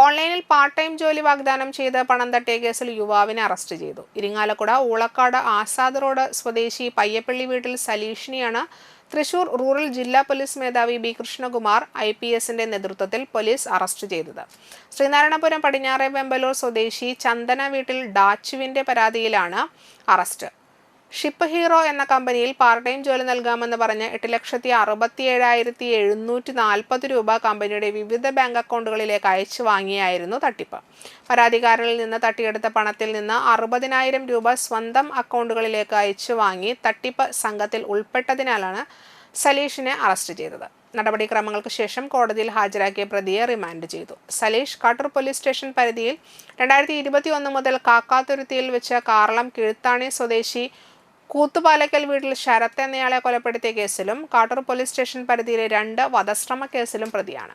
ഓൺലൈനിൽ part time ജോലി വാഗ്ദാനം ചെയ്ത് പണം തട്ടിയ കേസിൽ യുവാവിനെ അറസ്റ്റ് ചെയ്തു. ഇരിങ്ങാലക്കുട ഊളക്കാട് ആസാദ് റോഡ് സ്വദേശി പയ്യപ്പള്ളി വീട്ടിൽ സലീഷിനെയാണ് തൃശൂർ റൂറൽ ജില്ലാ പോലീസ് മേധാവി ബി കൃഷ്ണകുമാർ ഐ പി എസിന്റെ നേതൃത്വത്തിൽ പോലീസ് അറസ്റ്റ് ചെയ്തത്. ശ്രീനാരായണപുരം പടിഞ്ഞാറെ വെമ്പലൂർ സ്വദേശി ചന്ദന വീട്ടിൽ ഡാച്ചുവിന്റെ പരാതിയിലാണ് അറസ്റ്റ്. ഷിപ്പ് ഹീറോ എന്ന കമ്പനിയിൽ പാർട്ട് ടൈം ജോലി നൽകാമെന്ന് പറഞ്ഞ് എട്ട് ലക്ഷത്തി അറുപത്തി ഏഴായിരത്തി എഴുന്നൂറ്റി നാൽപ്പത് രൂപ കമ്പനിയുടെ വിവിധ ബാങ്ക് അക്കൗണ്ടുകളിലേക്ക് അയച്ചു വാങ്ങിയായിരുന്നു തട്ടിപ്പ്. പരാതിക്കാരനിൽ നിന്ന് തട്ടിയെടുത്ത പണത്തിൽ നിന്ന് അറുപതിനായിരം രൂപ സ്വന്തം അക്കൗണ്ടുകളിലേക്ക് അയച്ചു വാങ്ങി തട്ടിപ്പ് സംഘത്തിൽ ഉൾപ്പെട്ടതിനാലാണ് സലീഷിനെ അറസ്റ്റ് ചെയ്തത്. നടപടിക്രമങ്ങൾക്ക് ശേഷം കോടതിയിൽ ഹാജരാക്കിയ പ്രതിയെ റിമാൻഡ് ചെയ്തു. സലീഷ് കാട്ടൂർ പോലീസ് സ്റ്റേഷൻ പരിധിയിൽ രണ്ടായിരത്തി ഇരുപത്തി ഒന്ന് മുതൽ കാക്കാതുരുത്തിയിൽ വെച്ച് കാറളം കിഴുത്താണി സ്വദേശി കൂത്തുപാലക്കൽ വീട്ടിൽ ശരത്ത് എന്നയാളെ കൊലപ്പെടുത്തിയ കേസിലും കാട്ടൂർ പോലീസ് സ്റ്റേഷൻ പരിധിയിലെ രണ്ട് വധശ്രമ കേസിലും പ്രതിയാണ്